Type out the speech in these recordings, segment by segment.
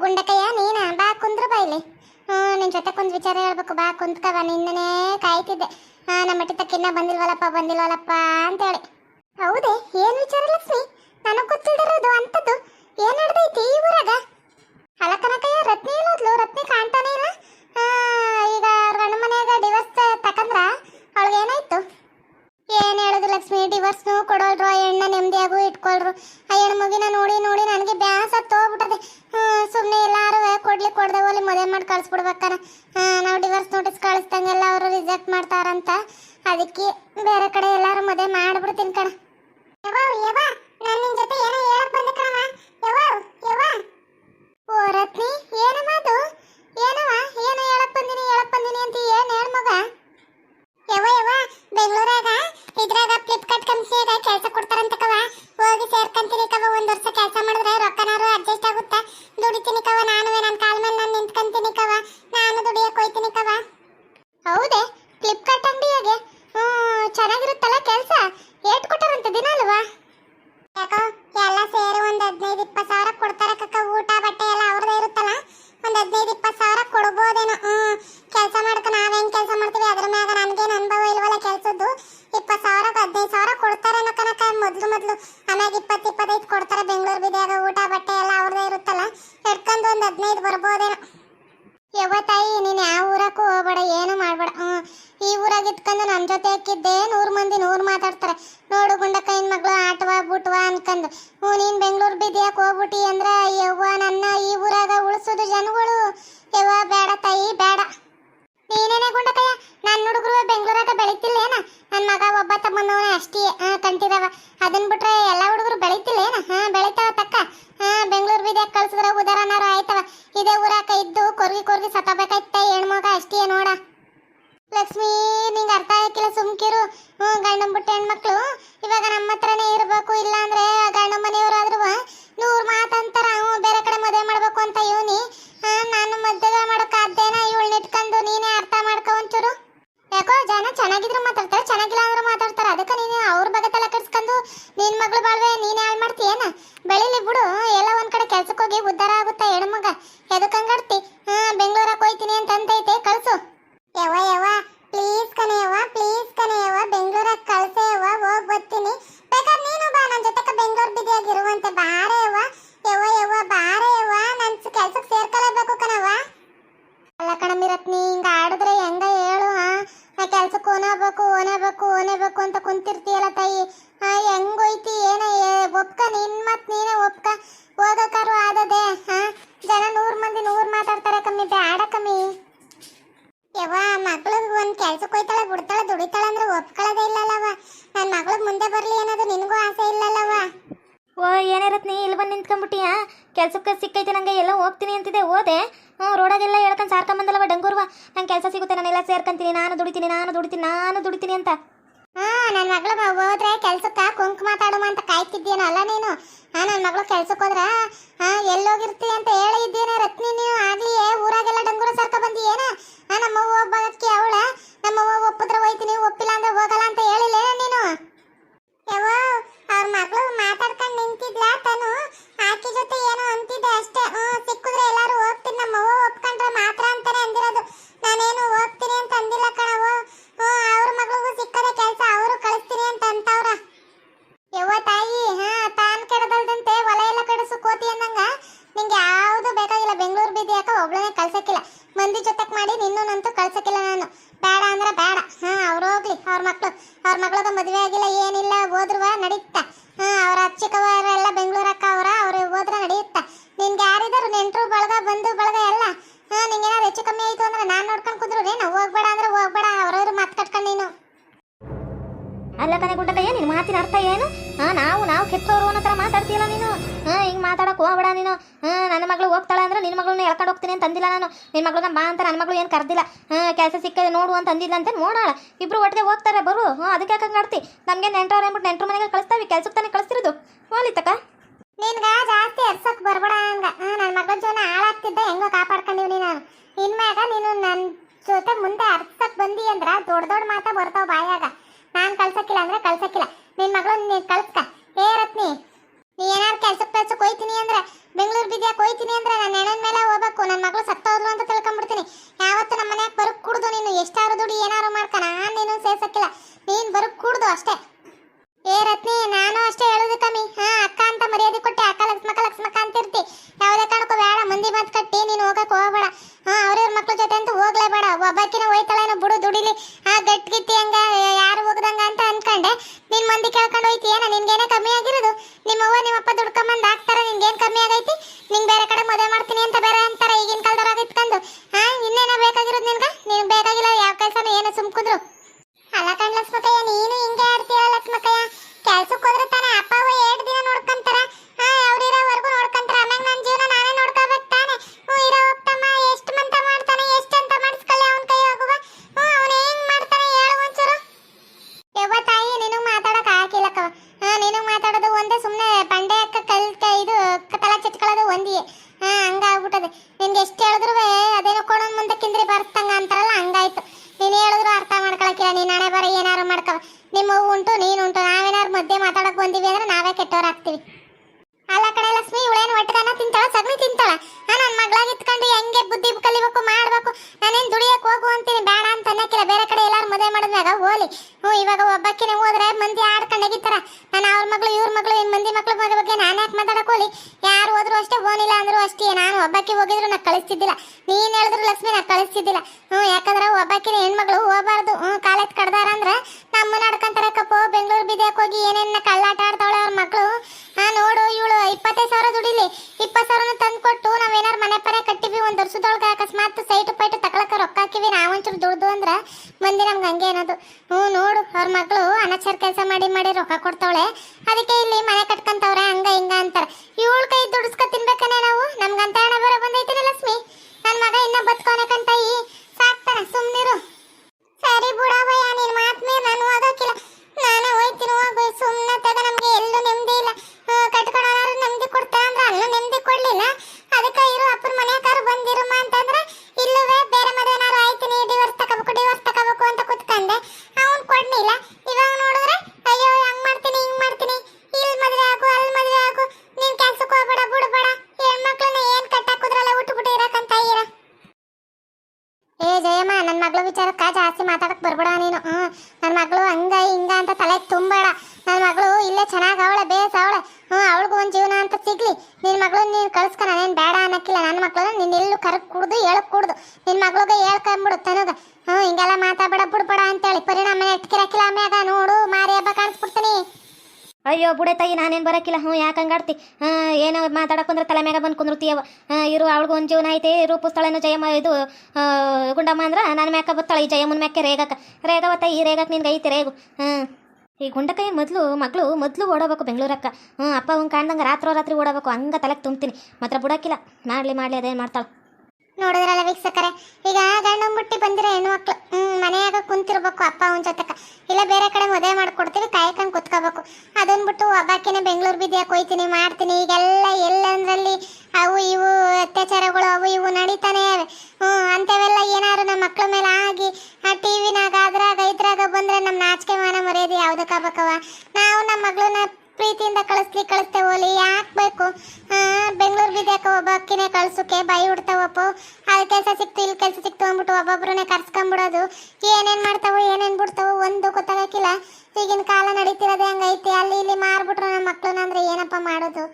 ಗುಂಡಕಯ್ಯ, ನೀನ? ಬಾ, ಕುಂದ್ರು ಬಾಯ್ಲಿ ಹ್ಮ್ ನಿನ್ ಜೊತೆ ಕುಂದ್ ವಿಚಾರ ಹೇಳ್ಬೇಕು. ಬಾ ಕುಂತ್ಕವ ನಿನ್ನನೇ ಕಾಯ್ತಿದ್ದೆ. ಹಾ, ನಮ್ಮ ಮಟ್ಟಿ ಬಂದಿಲ್ವಲ್ಲಪ್ಪ ಅಂತೇಳಿ. ಹೌದೇ? ಏನು ವಿಚಾರ ಲಕ್ಷ್ಮಿ? ನನಗ್ ಗೊತ್ತಿಲ್ದಿರೋದು ಅಂತದ್ದು. ಏನ್ ನಡ್ದೈತಿ ಈ ಊರಾಗ? ಅಲ್ಲ ಕನಕಯ್ಯ ರತ್ನಿ ಇಲ್ಲೋದ್ಲು ರತ್ನಿ ಕಾಣ್ತಾನೆ ಇಲ್ಲ. ಈಗ ಈಗ ಗಂಡ ಮನ್ಯಾಗ ಡಿವರ್ಸ್ ತಕಂದ್ರ ಅವಳಿಗೆ ಏನಾಯ್ತು? ಏನು ಹೇಳೋದು ಲಕ್ಷ್ಮಿ? ಡಿವರ್ಸ್ನು ಕೊಡೋಲ್ರು, ಆ ಹೆಣ್ಣ ನೆಮ್ಮದಿಯಾಗೂ ಇಟ್ಕೊಳ್ರು. ಆ ಹೆಣ್ಣು ಮುಗಿನ ನೋಡಿ ನೋಡಿ ನನಗೆ ಬ್ಯಾಸ ಹೋಗ್ಬಿಟ್ಟದೆ ಸುಮ್ಮನೆ ಎಲ್ಲಾರು ಕೊಡ್ಲಿ ಕೊಡ್ದೆ ಹೋಲಿ ಮದುವೆ ಮಾಡಿ ಕಳಿಸ್ಬಿಡ್ಬೇಕಾರ ನಾವು ಡಿವರ್ಸ್ ನೋಟಿಸ್ ಕಳಿಸ್ದಂಗೆಲ್ಲ ಅವರು ರಿಜೆಕ್ಟ್ ಮಾಡ್ತಾರಂತ. ಅದಕ್ಕೆ ಬೇರೆ ಕಡೆ ಎಲ್ಲಾರು ಮದುವೆ ಮಾಡ್ಬಿಡ್ತೀನಿ ಕಣ. ನನ್ನ ನಿನ್ ಜೊತೆ ಏನೋ ಹೇಳಕ್ ಬಂದೆ ಕಣವ ಯವ್ವ ಯವ್ವ. ಓ ರತ್ನಿ, ಏನ ಮಾತು? ಏನವ ಏನ ಹೇಳಕ್ ಬಂದಿನಿ ಹೇಳಕ್ ಬಂದಿನಿ ಅಂತ ಏನ್ ಹೇಳ್ ಮಗ? ಯವ್ವ ಯವ್ವ, ಬೆಂಗಳೂರಾಗ, ಇದ್ರಾಗ ಫ್ಲಿಪ್ಕಾರ್ಟ್ ಕಂಪ್ನಿಯಾಗ ಕೆಲಸ ಕೊಡ್ತಾರಂತ ಕವ ಹೋಗಿ ಸೇರ್ಕಂತೀನಿ ಕವ ಒಂದ್ ವರ್ಷ ಕೆಲಸ ಮಾಡಿದ್ರೆ ರೊಕ್ಕನಾರು ಅಡ್ಜಸ್ಟ್ ಆಗುತ್ತಾ ದುಡಿತೀನಿ ಕವ ನಾನು ನನ್ನ ಕಾಲ ಮೇಲೆ ನಾನು ನಿಂತ್ಕಂತೀನಿ ಕವ ನಾನು ದುಡಿಯಕ್ ಹೋಯ್ತೀನಿ ಕವ ಹೌದೇ ಫ್ಲಿಪ್ಕಾರ್ಟ್ ಅಂಗಡಿಯಾಗೆ ಹ್ಮ್ ಚೆನ್ನಾಗಿರುತ್ತಲ್ಲ ಕೆಲಸ ಏಟ್ ಕೊಟ್ಟಾರಂತ ದಿನ ಅಲ್ವಾ ಯಾಕೋ ಎಲ್ಲ ಸೇರಿ ಒಂದ್ ಹದಿನೈದು ಇಪ್ಪತ್ತು ಸಾವಿರ ಕೊಡ್ತಾರೆ ಕಕ್ಕ ಊಟ ಬಟ್ಟೆ ಎಲ್ಲ ಅವ್ರದೇ ಇರುತ್ತಲ್ಲ ಒಂದ್ ಹದಿನೈದು ಇಪ್ಪತ್ತು ಸಾವಿರ ಕೊಡ್ಬೋದೇನೋ ಹ್ಮ್ ಕೆಲಸ ಮಾಡ್ಕ ನಾವ್ ಹೆಂಗ್ ಕೆಲಸ ಮಾಡ್ತೀವಿ ಅದ್ರ ಮ್ಯಾಗ ನನ್ಗೇನ್ ಅನುಭವ ಇಲ್ವಲ್ಲ ಕೆಲ್ಸದ್ದು ಇಪ್ಪತ್ತು ಸಾವಿರ ಹದಿನೈದು ಸಾವಿರ ಕೊಡ್ತಾರೇನೋ ಕನಕ ಮೊದ್ಲು ಮೊದ್ಲು ಆಮ್ಯಾಗ ಇಪ್ಪತ್ತು ಇಪ್ಪತ್ತೈದು ಕೊಡ್ತಾರೆ ಬೆಂಗಳೂರು ಬಿದ್ದಾಗ ಊಟ ಬಟ್ಟೆ ಎಲ್ಲ ಅವ್ರದೇ ಇರುತ್ತಲ್ಲ ಹಿಡ್ಕೊಂಡು ಒಂದ್ ಹದಿನೈದು ಬರ್ಬೋದೇನೋ. ಯವ್ವ ತಾಯಿ, ನೀನು ಯಾವ ಊರಕ್ಕೂ ಹೋಗ್ಬೇಡ, ಏನು ಮಾಡ್ಬೇಡ. ಹ್ಞೂ ಈ ಊರಾಗ ಇಟ್ಕೊಂಡು ನನ್ನ ಜೊತೆ ಹಾಕಿದ್ದೆ ನೂರು ಮಂದಿ ನೂರು ಮಾತಾಡ್ತಾರೆ. ನೋಡು ಗುಂಡಕ್ಕೈನ ಮಗಳು ಆಟವಾ, ಬುಟ್ವ ಅನ್ಕಂದು ಹ್ಞೂ ನೀನು ಬೆಂಗಳೂರು ಬಿದ್ದಿಯಾಕೆ ಹೋಗ್ಬಿಟ್ಟಿ ಅಂದ್ರೆ, ಯವ್ವ ನನ್ನ ಈ ಊರಾಗ ಉಳಿಸೋದು ಜನಗಳು. ಯವ್ವ ಬೇಡ ತಾಯಿ ಬೇಡ ನೀನೇನೆ ಗುಂಡಕಯ್ಯ ನನ್ನ ಹುಡುಗರು ಬೆಂಗಳೂರಾಗ ಬೆಳಿತಿಲ್ಲೇನ ನನ್ನ ಮಗ ಒಬ್ಬ ತಮ್ಮನವನ ಅಷ್ಟೇ ಆ, ಕಂಠಿದವ ಅದನ್ ಬಿಟ್ರೆ ಎಲ್ಲ ಹುಡುಗರು ಬೆಳಿತಿಲ್ಲೇನ ಹಾ ಬೆಳಿತಾವ ತಕ್ಕ ಹಾ ಬೆಂಗಳೂರು ಬಿದ್ಯಾಕ ಕಳ್ಸಿದ್ರ ಉದಾರನಾರು ಆಯ್ತವ ಇದೇ ಊರಾಕ ಇದ್ದು ಕೊರ್ಗಿ ಕೊರ್ಗಿ ಸತ್ತಬೇಕಾಯ್ತ ಹೆಣ್ಮಗ ಅಷ್ಟೇ ನೋಡ ಲಕ್ಷ್ಮೀ, ನಿಂಗೆ ಅರ್ಥ ಆಗಿಲ್ಲ ಸುಮ್ಕಿರು. ಹ್ಞೂ, ಗಂಡನ ಬಿಟ್ಟು ಹೆಣ್ಮಕ್ಳು, ಇವಾಗ ನಮ್ಮ ಹತ್ರನೇ ಇರಬೇಕು, ಇಲ್ಲ ಅಂದ್ರೆ ಗಂಡ ಮನೆಯವರಾದ್ರೂ ನೂರು ಮಾತಂತಾರ ಹ್ಞೂ, ಬೇರೆ ಕಡೆ ಮದುವೆ ಮಾಡಬೇಕು ಅಂತ ಇವನಿ. ನಾನು ಮದುವೆ ಮಾಡೋಕ್ಕಾದ್ದೇನ ಇವಳನ್ನ ಇಟ್ಕೊಂಡು ನೀನೇ ಅರ್ಥ ಮಾಡ್ಕೊ ಒಂಚೂರು. ಯಾಕೋ ಜನ ಚೆನ್ನಾಗಿದ್ರು ಮಾತಾಡ್ತಾರೆ, ಚೆನ್ನಾಗಿಲ್ಲ ಅಂದ್ರೆ ಮಾತಾಡ್ತಾರೆ. ಅದಕ್ಕೆ ನೀನು ಅವ್ರ ಬಗ್ಗೆ ತಲೆ ಕೆಡಿಸ್ಕೊಂಡು, ನಿನ್ ಮಗಳು ಬಾಳ್ವೆ, ನೀನೇ ಹಾಳು ಮಾಡ್ತೀಯೇನ ಬೆಳಿಲಿ ಬಿಡು ಎಲ್ಲ ಒಂದ್ ಕಡೆ ಕೆಲ್ಸಕ್ಕೆ ಹೋಗಿ ಉದ್ಧಾರ ಆಗುತ್ತಾ ಹೆಣ್ಮಗ ಎದಕ್ ಹಂಗಾಡ್ತಿ ಹಾ ಬೆಂಗಳೂರಕ್ಕೆ ಹೋಯ್ತೀನಿ ಅಂತ ಅಂತೈತೆ ಕಳ್ಸು ಯವ್ವ ಯವ್ವ ಪ್ಲೀಸ್ ಕಣೆ ಯವ್ವ ಪ್ಲೀಸ್ ಕಣೆ ಯವ್ವ ಬೆಂಗಳೂರಾಗ ಕಳ್ಸೆ ಯವ್ವ ಹೋಗ್ ಬರ್ತೀನಿ ಬೇಕಾದ್ರೆ ನೀನು ಬಾ ನನ್ನ ಜೊತೆಗೆ ಬೆಂಗಳೂರು ಬಿದಿಯಾಗಿರುವಂತೆ ಬಾರೆ ಯವ್ವ ಯವ್ವ ಯವ್ವ ಬಾರೆ ಯವ್ವ ನನ್ ಕೆಲ್ಸಕ್ಕೆ ಸೇರ್ಕೊಳ್ಳೇಬೇಕು ಕಣವ್ವ ಅಲ್ಲ ಕಣಮಿ ರತ್ನಿ ಹಿಂಗ ಆಡಿದ್ರೆ ಹೆಂಗ ಹೇಳು ಹಾ ನಾ ಕೆಲ್ಸಕ್ಕೆ ಓನಬೇಕು ಓನಬೇಕು ಓನಬೇಕು ಅಂತ ಕುಂತಿರ್ತೀಯಲ್ಲ ತಾಯಿ ಹಾ ಹೆಂಗ್ ಹೋಯ್ತಿ ಏನ ಏ- ಒಪ್ಕ ನಿನ್ ಮತ್ ನೀನೇ ಒಪ್ಕ ಹೋಗಕ್ಕಾರು ಆದದೆ ಹಾ ಜನ ನೂರ್ ಮಂದಿ ನೂರ್ ಮಾತಾಡ್ತಾರೆ ಕಮ್ಮಿ ಬ್ಯಾಡ ಕಮ್ಮಿ ಯವ್ವ ಮಗಳಿಗೆ ಒಂದ್ ಕೆಲ್ಸಕ್ಕೆ ಹೋಯ್ತಾಳೆ ಬಿಡ್ತಾಳೆ ದುಡಿತಾಳೆ ಅಂದ್ರೆ ಒಪ್ಕೊಳ್ಳೋದೇ ಇಲ್ಲಲ್ಲವ ನನ್ ಮಗಳಿಗೆ ಮುಂದೆ ಬರ್ಲಿ ಅನ್ನೋದು ನಿನಗೂ ಆಸೆ ಇಲ್ಲಲ್ಲವ ಓ ಏನೇ ರತ್ನಿ ಇಲ್ಲಿ ಬಂದು ನಿಂತ್ಕೊಂಡ್ಬಿಟ್ಟಿಯ ಕೆಲ್ಸಕ್ಕೆ ಸಿಕ್ಕೈತೆ ನಂಗೆ ಎಲ್ಲ ಹೋಗ್ತೀನಿ ಓದೆ. ಹ್ಞೂ, ರೋಡಾಗೆಲ್ಲ ಹೇಳ್ಕೊಂಡು ಸಾರ್ಕೊಂಬಂದಲ್ಲವ ಡಂಗೂರ್ವ. ನಂಗೆ ಕೆಲಸ ಸಿಗುತ್ತೆ, ನಾನೆಲ್ಲ ಸೇರ್ಕೊಂತೀನಿ. ನಾನು ದುಡಿತೀನಿ ನಾನು ದುಡಿತೀನಿ ನಾನು ದುಡಿತೀನಿ ಅಂತ. ಹಾ ನನ್ನ ಮಗಳು ಹೋದ್ರೆ ಕೆಲ್ಸಕ್ಕ ಕುಂಕ್ ಮಾತಾಡುಮ ಅಂತ ಕಾಯ್ತಿದ್ದೇನೋ ಅಲ್ಲ ನೀನು? ಹಾ ನನ್ನ ಮಗಳು ಕೆಲ್ಸಕ್ಕೆ ಹೋದ್ರೆ? ಹಾ, ಎಲ್ಲೋಗಿರ್ತಿ ಅಂತ ಹೇಳಿದ್ದೇನೆ ರತ್ನಿ ನೀನು? ಆಗ್ಲಿ ಊರಾಗೆಲ್ಲ ಡಂಗೂರ ಸರ್ಕ ಬಂದಿ ಏನ ಹಾ ನಮ್ಮವ್ವ ಒಬ್ಬಕ್ಕೆ ಅವಳ ನಮ್ಮವ್ವ ಒಪ್ಪಿದ್ರೆ ಹೋಯ್ತೀನಿ ಒಪ್ಪಿಲ್ಲ ಅಂದ್ರೆ ಹೋಗಲ್ಲ ಅಂತ ಹೇಳಿಲ್ಲ ನೀನು ಯವ್ವ ಅವ್ರ ಮಗಳು ಮಾತಾಡ್ಕೊಂಡು ನಿಂತಿದ್ಲ ತಾನು ಆಕಿ ಜೊತೆ ಏನೋ ಅಂತಿದ್ದೆ ಅಷ್ಟೇ ಹ್ಞೂ ಸಿಕ್ಕಿದ್ರೆ ಎಲ್ಲಾರು ಹೋಗ್ತೀನಿ ನಮ್ಮವ್ವ ಒಪ್ಕೊಂಡ್ರೆ ಮಾತ್ರ ಅಂತಾನೆ ಅಂದಿರೋದು ನಾನೇನು ಹೋಗ್ತೀನಿ ಅಂತ ಅಂದಿಲ್ಲ ಕಣವ್ವ ಹ್ಞೂ ಅವ್ರ ಮಗಳಿಗೂ ಸಿಕ್ಕದೆ ಕೆಲಸ ಅವರು ಕಳಿಸ್ತೀನಿ ಅಂತ ಅಂತವ್ರ ಯವ್ವ ತಾಯಿ ಹಾ ತಾನ್ ಕೆಡದಲ್ದಂತೆ ಹೊಲ ಎಲ್ಲ ಕಡಿಸು ಕೋತಿ ಅನ್ನಂಗ ನಿಂಗೆ ಯಾವುದು ಬೇಕಾಗಿಲ್ಲ ಬೆಂಗಳೂರು ಬೀದಿ ಯಾಕ ಒಬ್ಳನೇ ಕಳ್ಸಕ್ಕಿಲ್ಲ ಮಂದಿ ಜೊತೆಗ್ ಮಾಡಿ ನಿನ್ನೂನಂತೂ ಕಳ್ಸಕ್ಕಿಲ್ಲ ನಾನು ಬೇಡ ಅಂದ್ರೆ ಬೇಡ ಹಾ ಅವ್ರು ಹೋಗ್ಲಿ ಅವ್ರ ಮಕ್ಳು ಅವ್ರ ಮಗಳದು ಮದುವೆ ಆಗಿಲ್ಲ ಏನಿಲ್ಲ ಹೋದ್ರುವ ನಡೀತಾ ಹಾ ಅವ್ರ ನೀನು ನನ್ನ ಮಗಳು ಹೋಗ್ತಾಳೆ ಅಂದ್ರೆ ನಿನ್ನ ಮಗಳನ್ನ ಎಳ್ಕೊಂಡು ಹೋಗ್ತೀನಿ ಅಂತಂದಿಲ್ಲ ನಾನು. ನಿನ್ನ ಮಗಳನ್ನ ಬಾ ಅಂತ ನನ್ನ ಮಗಳು ಏನು ಕರೆದಿಲ್ಲ. ಕೆಲಸ ಸಿಕ್ಕದೆ ನೋಡು ಅಂತ ಅಂದಿಲ್ಲ ಅಂತ ನೋಡೋಣ ಇಬ್ರು ಒಟ್ಟಿಗೆ ಹೋಗ್ತಾರೆ, ಬರು. ಹ್ಞೂ ಅದಕ್ಕೆ ಯಾಕೆ ಆಡ್ತಿ ನಮಗೆ ನೆಂಟ್ರವ್ರು ಅಂದ್ಬಿಟ್ಟು ನೆಂಟ್ರ ಮನೆಗೆ ಕಳಿಸ್ತಾವೆ, ಕೆಲ್ಸಕ್ಕೆ ತಾನೇ ಕಳಿಸ್ತಿರೋದು. ಹೋಲಿ ತಕ ನಿನ್ಗ ಜಾಸ್ತಿ ಎರ್ಸಕ್ ಬರ್ಬೇಡ ಹಂಗ ನನ್ನ ಮಗಳ ಜೀವನ ಹಾಳಾಗ್ತಿದ್ದ, ಹೆಂಗೋ ಕಾಪಾಡ್ಕೊಂಡಿವ್ನಿ ನಾನು. ಇನ್ಮ್ಯಾಗ ನೀನು ನನ್ನ ಜೊತೆ ಮುಂದೆ ಅರ್ಸಕ್ ಬಂದಿ ಅಂದ್ರ ದೊಡ್ಡ ದೊಡ್ಡ ಮಾತಾ ಬರ್ತಾವ ಬಾಯಾಗ. ನಾನು ಕಳ್ಸಕ್ಕಿಲ್ಲ ಅಂದ್ರೆ ಕಳ್ಸಕ್ಕಿಲ್ಲ. ನಿನ್ನ ಮಗಳು ನೀನು ಕಳ್ಸ್ಕ. ಏ ರತ್ನಿ, ನೀ ಏನಾದ್ರು ಕೆಲ್ಸಕ್ಕೆ ಕೆಲ್ಸಕ್ಕೆ ಹೋಯ್ತೀನಿ ಅಂದ್ರೆ ಬೆಂಗಳೂರು ಬಿದ್ಯಾ ಹೋಯ್ತೀನಿ ಅಂದ್ರೆ ನಾನು ಹೆಣನ ಮೇಲೆ ಹೋಗ್ಬೇಕು. ನನ್ನ ಮಗಳು ಸತ್ತೋದ್ಲು ಅಂತ ತಿಳ್ಕೊಂಡ್ಬಿಡ್ತೀನಿ ಯಾವತ್ತು ನಮ್ಮ ಮನ್ಯಾಗ ಬರುಕ್ ಕುಡ್ದು ನೀನು. ಎಷ್ಟಾರು ದುಡಿ ಏನಾರು ಮಾಡ್ಕ. ನಾನು ನೀನು ಸೇರ್ಸಕ್ಕಿಲ್ಲ. ನೀನು ಬರುಕ್ ಕುಡ್ದು ಅಷ್ಟೇ. ಏ ರತ್ನಿ, ನಾನು ಅಷ್ಟೇ ಹೇಳೋದು ಕಮ್ಮಿ. ಹಾ, ಅಕ್ಕ ಅಂತ ಮರ್ಯಾದೆ ಕೊಟ್ಟೆ. ಅಕ್ಕ ಲಕ್ಷ್ಮಕ್ಕ ಲಕ್ಷ್ಮಕ್ಕ ಅಂತ ಇರ್ತಿ. ಯಾವುದೇ ಕಾರಣಕ್ಕೂ ಬೇಡ. ಮಂದಿ ಮಾತು ಕಟ್ಟಿ ನೀನು ಹೋಗಕ್ಕೆ ಹೋಗಬೇಡ. ಹಾ ಅವ್ರವ್ರ ಮಕ್ಳ ಜೊತೆ ಅಂತ ಹೋಗ್ಲೇಬೇಡ. ಒಬ್ಬಾಕಿನ ಹೋಯ್ತಾಳೇನೋ ಬಿಡು ದುಡಿಲಿ. ಆ ಗಟ್ಟಿಗಿತ್ತಿ ಹಂಗ, ಯಾರು ಹೋಗದಂಗ ಅಂತ ಅನ್ಕೊಂಡೆ. ನಿನ್ ಮಂದಿ ಕೇಳ್ಕೊಂಡು ಹೋಯ್ತಿ ಏನ ನಿನ್ಗೇನೆ ತಿಂತಾಳ, ಸಗಣಿ ತಿಂತಾಳ. ಹಾ ನನ್ನ ಮಗಳಾಗಿ ಇತ್ಕೊಂಡು ಹೆಂಗೆ ಬುದ್ಧಿ ಕಲಿಬೇಕು, ಮಾಡ್ಬೇಕು, ನಾನೇನ್ ದುಡಿಯಕ್ ಹೋಗು ಅಂತೀನಿ, ಬೇಡ ಅಂತ ಅನ್ನಕ್ಕಿಲ್ಲ ಬೇರೆ ಕಡೆ ಎಲ್ಲಾರು ಮದುವೆ ಮಾಡಿದಾಗ ಹೋಲಿ. ಹ್ಞೂ, ಇವಾಗ ಒಬ್ಬಕ್ಕಿನ ಹೋದ್ರೆ ಮಂದಿ ಆಡ್ಕೊಂಡಾಗಿತ್ತಾರ ನಾನು ಅವ್ರ ಮಗಳು, ಇವ್ರ ಮಗಳು, ಇನ್ ಮಂದಿ ಮಕ್ಳು ಮಗ ಬಗ್ಗೆ ನಾನು ಯಾಕೆ ಮಾತಾಡಕ್ಕೆ ಹೋಲಿ? ಯಾರು ಹೋದ್ರು ಅಷ್ಟೇ ಹೋನಿಲ್ಲ ಅಂದ್ರು ಅಷ್ಟೇ. ನಾನು ಒಬ್ಬಕ್ಕೆ ಹೋಗಿದ್ರು ನಾ ಕಳಿಸ್ತಿದ್ದಿಲ್ಲ. ನೀನ್ ಹೇಳಿದ್ರು ಲಕ್ಷ್ಮಿ ನಾ ಕಳಿಸ್ತಿದ್ದಿಲ್ಲ. ಹ್ಞೂ, ಯಾಕಂದ್ರೆ ಒಬ್ಬಕ್ಕಿನ ಹೆಣ್ಮಗಳು ಹೋಗಬಾರ್ದು. ಹ್ಞೂ, ಕಾಲೇಜ್ ಕಡ್ದಾರ ಅಂದ್ರೆ ನಮ್ಮನ್ನ ನಡ್ಕೊಂತಾರೆ, ಕಪ್ಪು, ಬೆಂಗಳೂರು ಬಿದ್ಯಾಕ್ ಹೋಗಿ ಏನೇನ ಕಳ್ಳಾಟ ಆಡ್ತಾವಳೆ ಅವ್ರ ಮಕ್ಕಳು ಹಾ, ನೋಡು ಇವಳು ಇಪ್ಪತ್ತೈದು ಸಾವಿರ ದುಡಿಲಿ. ಇಪ್ಪತ್ತು ಸಾವಿರನ ತಂದು ಕೊಟ್ಟು ನಾವೇನಾರು ಮನೆ ಪನೆ ಕಟ್ಟಿವಿ ಒಂದು ವರ್ಷದೊಳಗೆ ಅಕಸ್ಮಾತ್ ಸೈಟು ಪೈಟು ತಗೊಳಕ್ಕೆ ರೊಕ್ಕ ಹಾಕಿವಿ, ನಾವೊಂಚೂರು ದುಡ್ದು ಅಂದ್ರೆ ಮಂದಿ ನಮ್ಗೆ ಹಂಗೆ ಅನ್ನೋದು. ಹ್ಞೂ, ನೋಡು, ಅವ್ರ ಮಕ್ಕಳು ಅನಚಾರ ಕೆಲಸ ಮಾಡಿ ಮಾಡಿ ರೊಕ್ಕ ಕೊಡ್ತಾವಳೆ. ಅದಕ್ಕೆ ಇಲ್ಲಿ ಮನೆ ಕಟ್ಕೊಂತವ್ರೆ, ಹಂಗ ಹಿಂಗ ಅಂತಾರೆ. ಇವಳ ಕೈ ದುಡಿಸ್ಕೊ ತಿನ್ಬೇಕನೆ ನಾವು? ನಮ್ಗಂತ ಹಣ ಬರೋ ಬಂದೈತೆ ಲಕ್ಷ್ಮಿ. ನನ್ನ ಮಗ ಇನ್ನ ಬದುಕೋನಕಂತ ಈ. ಸಾಕ್ತಾನೆ, ಸುಮ್ನಿರು. ವಿಚಾರಕ್ಕ ಜಾಸ್ತಿ ಮಾತಾಡಕ್ ಬರ್ಬೇಡ ನೀನು. ನನ್ನ ಮಗಳು ಹಂಗ ಹಿಂಗ ಅಂತ ತಲೆ ತುಂಬಬೇಡ. ನನ್ನ ಮಗಳು ಇಲ್ಲೇ ಚೆನ್ನಾಗ್ ಅವಳೆ, ಬೇಸ್ ಅವಳೆ. ಹ್ಮ್, ಅವಳಿಗೂ ಒಂದ್ ಜೀವನ ಅಂತ ಸಿಗ್ಲಿ. ನಿನ್ ಮಗಳು ನೀನ್ ಕಳ್ಸ್ಕ ನಾನೇನ್ ಬೇಡ ಅನ್ನಕ್ಕಿಲ್ಲ. ನನ್ನ ಮಕ್ಳು ನಿನ್ ಎಲ್ಲೂ ಕರಕ್ ಕುಡ್ದು, ಹೇಳಕ್ ಕುಡ್ದು. ನಿನ್ ಮಗಳಿಗೆ ಹೇಳ್ಕೊಂಬಿಡು ತನಗ. ಹ್ಮ್, ಹಿಂಗೆಲ್ಲ ಮಾತಾಡ್ಬೇಡ, ಬಿಡ್ಬೇಡ ಅಂತೇಳಿ. ಪರಿಣಾಮ ಎಟ್ಕಿರಕ್ಕಿಲ್ಲ ಆಮ್ಯಾಗ ನೋಡು, ಮಾರಿ ಹಬ್ಬ ಕಾಣಿಸ್ಬಿಡ್ತೀನಿ. ಅಯ್ಯೋ ಬುಡೆ ತಾಯಿ, ನಾನೇನು ಬರೋಕ್ಕಿಲ್ಲ ಹ್ಞೂ, ಯಾಕೆ ಹಂಗಾಡ್ತಿ ಏನೋ ಮಾತಾಡಕ್ಕಂದ್ರೆ ತಲೆ ಮ್ಯಾಗ ಬಂದು ಕುಂದಿರ್ತೀಯವ ಇರು, ಅವಳಿಗೂ ಒಂದು ಜೀವನ ಐತೆ. ರೂಪಿಸ್ತಾಳೇನು ಜಯಮ್ಮ ಇದು ಗುಂಡಮ್ಮ ಅಂದ್ರೆ ನಾನು ಮ್ಯಾಕ ಬರ್ತಾಳೆ ಈ ಜಯಮ್ಮನ ಮ್ಯಾಕೆ ರೇಗಕ್ಕೆ. ರೇಗವ ತಾಯಿ ರೇಗಕ್ಕೆ ನಿನ್ಗೆ ಐತೆ ರೇಗು. ಹ್ಞೂ ಈ ಗುಂಡಕೈ ಮೊದಲು, ಮಗಳು ಮೊದಲು ಓಡಬೇಕು ಬೆಂಗಳೂರಕ್ಕ. ಹ್ಞೂ, ಅಪ್ಪ ಅವ್ನು ಕಾಣ್ದಂಗೆ ರಾತ್ರೋ ರಾತ್ರಿ ಓಡಬೇಕು. ಹಂಗೆ ತಲೆಗೆ ತುಂಬ್ತೀನಿ. ಮಾತ್ರ ಬಿಡೋಕ್ಕಿಲ್ಲ ಮಾಡಲಿ ಮಾಡಲಿ, ಅದೇನು ಮಾಡ್ತಾಳೆ? ನೋಡಿದ್ರಲ್ಲ ವೀಕ್ಷಕರೇ? ಈಗ ಗಂಡು ಮುಟ್ಟಿ ಬಂದಿರೋ ಹೆಣ್ಮಕ್ಳು, ಹ್ಮ್, ಮನೆಯಾಗ ಕುಂತಿರ್ಬೇಕು ಅಪ್ಪ ಅವನ ಜೊತೆಕ. ಇಲ್ಲ ಬೇರೆ ಕಡೆ ಮದುವೆ ಮಾಡ್ಕೊಡ್ತೀವಿ, ಕಾಯ್ಕೊಂಡು ಕುತ್ಕೋಬೇಕು. ಅದನ್ನ ಬಿಟ್ಟು ಒಬ್ಬಾಕಿನ ಬೆಂಗಳೂರು ಬಿದ್ಯಾಕ್ ಹೋಯ್ತೀನಿ, ಮಾಡ್ತೀನಿ. ಈಗೆಲ್ಲ ಎಲ್ಲಂದ್ರಲ್ಲಿ ಅವು ಇವು ಅತ್ಯಾಚಾರಗಳು, ಅವು ಇವು ನಡೀತಾನೆ ಇವೆ. ಹ್ಞೂ ಅಂಥವೆಲ್ಲ ಏನಾದ್ರು ನಮ್ಮ ಮಕ್ಳ ಮೇಲೆ ಆಗಿ, ಆ ಟಿವಿನಾಗ ಅದ್ರಾಗ, ಇದ್ರಾಗ ಬಂದ್ರೆ ನಮ್ಮ ನಾಚಿಕೆ ಮಾನ ಮರ್ಯಾದೆ ಯಾವುದಕ್ಕಾಗಬೇಕವ ನಾವು ನಮ್ಮ ಮಗಳನ್ನ ಪ್ರೀತಿಯಿಂದ ಕಳಿಸ್ಲಿ, ಕಳಿಸ್ತೇವೆ ಓಲಿ. ಯಾಕೆ ಬೇಕು? ಬೆಂಗಳೂರು ಬಿದ್ದಾಕ ಒಬ್ಬ ಅಕ್ಕಿನೇ ಕಳ್ಸೋಕೆ ಬಾಯಿ ಹುಡ್ತಾವಪ್ಪ. ಅಲ್ಲಿ ಕೆಲಸ ಸಿಕ್ತು, ಇಲ್ಲಿ ಕೆಲಸ ಸಿಕ್ತು ಅಂದ್ಬಿಟ್ಟು ಒಬ್ಬೊಬ್ರನ್ನೇ ಕರ್ಸ್ಕೊಂಬಿಡೋದು. ಏನೇನು ಮಾಡ್ತಾವೋ, ಏನೇನು ಬಿಡ್ತಾವೋ ಒಂದು ಗೊತ್ತಾಗಕ್ಕಿಲ್ಲ. ಈಗಿನ ಕಾಲ ನಡೀತಿರೋದೇ ಹಂಗೈತಿ. ಅಲ್ಲಿ ಇಲ್ಲಿ ಮಾರ್ಬಿಟ್ರು ನನ್ನ ಮಕ್ಕಳು ಅಂದ್ರೆ ಏನಪ್ಪ ಮಾಡೋದು?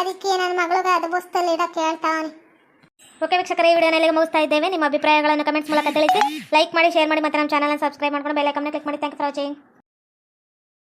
ಅದಕ್ಕೆ ನನ್ನ ಮಗಳಿಗೆ ಅದು ಬುಸ್ತಲ್ಲಿ ಇಡಕ್ಕೆ ಹೇಳ್ತಾವನಿ ಓಕೆ ವೀಕ್ಷಕರ, ಈ ವಿಡಿಯೋನ ಇಲ್ಲಿಗೆ ಮುಗಿಸ್ತಾ ಇದ್ದೇವೆ. ನಿಮ್ಮ ಅಭಿಪ್ರಾಯಗಳನ್ನು ಕಮೆಂಟ್ಸ್ ಮೂಲಕ ತಿಳಿಸಿ. ಲೈಕ್ ಮಾಡಿ, ಶೇರ್ ಮಾಡಿ ಮತ್ತೆ ನಮ್ಮ ಚಾನಲ್ನ ಸಬ್ಸ್ಕ್ರೈಬ್ ಮಾಡ್ಕೊಂಡು ಬೆಲ್ ಐಕನ್ನ ಕ್ಲಿಕ್ ಮಾಡಿ. Thank for watching